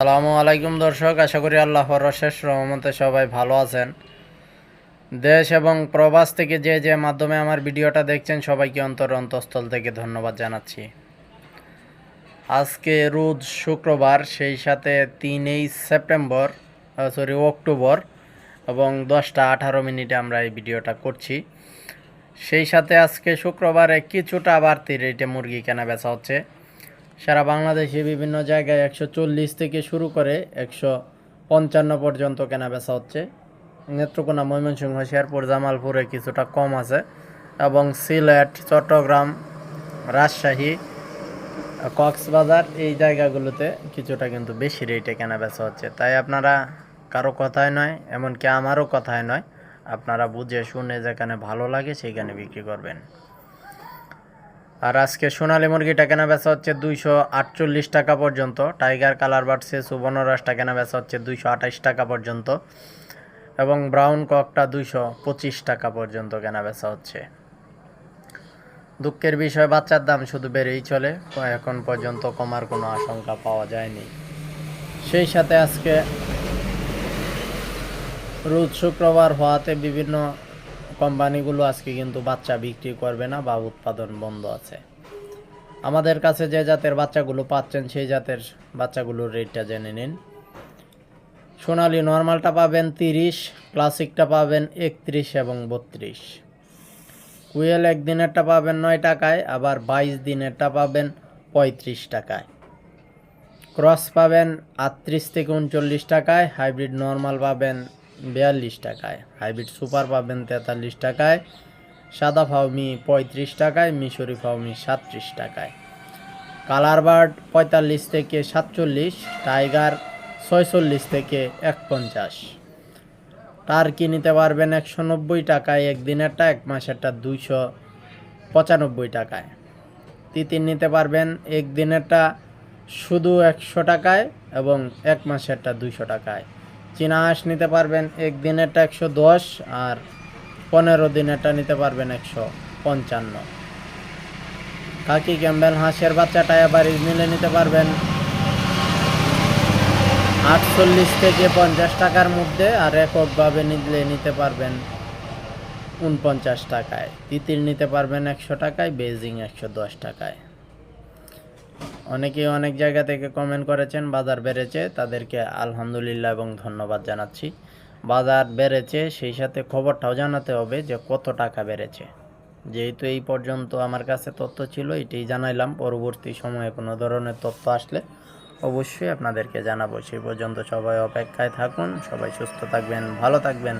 সালামু আলাইকুম দর্শক, আশা করি আল্লাহর শেষ রহমতে সবাই ভালো আছেন। দেশ এবং প্রবাস থেকে যে যে মাধ্যমে আমার ভিডিওটা দেখছেন, সবাইকে অন্তর অন্তঃস্থল থেকে ধন্যবাদ জানাচ্ছি। আজকে রোজ শুক্রবার, সেই সাথে তিনই সেপ্টেম্বর সরি অক্টোবর এবং দশটা আঠারো মিনিটে আমরা এই ভিডিওটা করছি। সেই সাথে আজকে শুক্রবারে কিছুটা বাড়তি রেটে মুরগি কেনা বেচা হচ্ছে। সারা বাংলাদেশে বিভিন্ন জায়গায় একশো চল্লিশ থেকে শুরু করে একশো পঞ্চান্ন পর্যন্ত কেনা বেচা হচ্ছে। নেত্রকোনা, ময়মনসিংহ, শেরপুর, জামালপুরে কিছুটা কম আছে এবং সিলেট, চট্টগ্রাম, রাজশাহী, কক্সবাজার এই জায়গাগুলোতে কিছুটা কিন্তু বেশি রেটে কেনা বেচা হচ্ছে। তাই আপনারা কারও কথায় নয়, এমনকি আমারও কথায় নয়, আপনারা বুঝে শুনে যেখানে ভালো লাগে সেখানে বিক্রি করবেন। আর আজকে সোনালী মুরগিটা কেনা বেচা হচ্ছে দুইশো আটচল্লিশ টাকা পর্যন্ত। টাইগার কালার বাড়ছে, সুবর্ণ রাসটা কেনা বেচা হচ্ছে দুইশো আঠাশ টাকা পর্যন্ত। এবং ব্রাউন ককটা দুইশো পঁচিশ টাকা পর্যন্ত কেনা বেচা হচ্ছে। দুঃখের বিষয়, বাচ্চার দাম শুধু বেড়েই চলে। এখন পর্যন্ত কমার কোনো আশঙ্কা পাওয়া যায়নি। সেই সাথে আজকে রোজ শুক্রবার হওয়াতে বিভিন্ন কোম্পানিগুলো আজকে কিন্তু বাচ্চা বিক্রি করবে না বা উৎপাদন বন্ধ আছে। আমাদের কাছে যে জাতের বাচ্চাগুলো পাচ্ছেন, সেই জাতের বাচ্চাগুলোর রেটটা জেনে নিন। সোনালি নর্মালটা পাবেন তিরিশ, ক্লাসিকটা পাবেন একত্রিশ এবং বত্রিশ। কুয়েল একদিনেরটা পাবেন নয় টাকায়, আবার বাইশ দিনেরটা পাবেন পঁয়ত্রিশ টাকায়। ক্রস পাবেন আটত্রিশ থেকে উনচল্লিশ টাকায়, হাইব্রিড নর্মাল পাবেন বিয়াল্লিশ টাকায়। হাইব্রিড সুপার পাবেন তেতাল্লিশ টাকায়, সাদা ফাউমি পঁয়ত্রিশ টাকায়, মিশরি ফাউমি সাতত্রিশ টাকায়। কালার বার্ড পঁয়তাল্লিশ থেকে সাতচল্লিশ, টাইগার ছয়চল্লিশ থেকে এক পঞ্চাশ টার্কি নিতে পারবেন একশো নব্বই টাকায় একদিনেরটা, এক মাসেরটা দুইশো পঁচানব্বই টাকায়। তিতির নিতে পারবেন একদিনেরটা শুধু একশো টাকায় এবং এক মাসেরটা দুইশো টাকায়। চীনা হাঁস নিতে পারবেন একদিনেরটা একশো দশ আর পনেরো দিনেরটা নিতে পারবেন একশো পঞ্চান্ন। কাকি ক্যাম্বেল হাঁসের বাচ্চাটা এবার মিলে নিতে পারবেন। আটচল্লিশ থেকে পঞ্চাশ টাকার মধ্যে আর এককভাবে নিলে নিতে পারবেন উনপঞ্চাশ টাকায়। তিতির নিতে পারবেন একশো টাকায়, বেজিং একশো দশ টাকায়। অনেকেই অনেক জায়গা থেকে কমেন্ট করেছেন, বাজার বেড়েছে, তাদেরকে আলহামদুলিল্লাহ এবং ধন্যবাদ জানাচ্ছি। বাজার বেড়েছে, সেই সাথে খবরটাও জানাতে হবে যে কত টাকা বেড়েছে। যেহেতু এই পর্যন্ত আমার কাছে তথ্য ছিল, এটাই জানাইলাম। পরবর্তী সময়ে কোনো ধরনের তথ্য আসলে অবশ্যই আপনাদেরকে জানাব। সেই পর্যন্ত সবাই অপেক্ষায় থাকুন, সবাই সুস্থ থাকবেন, ভালো থাকবেন।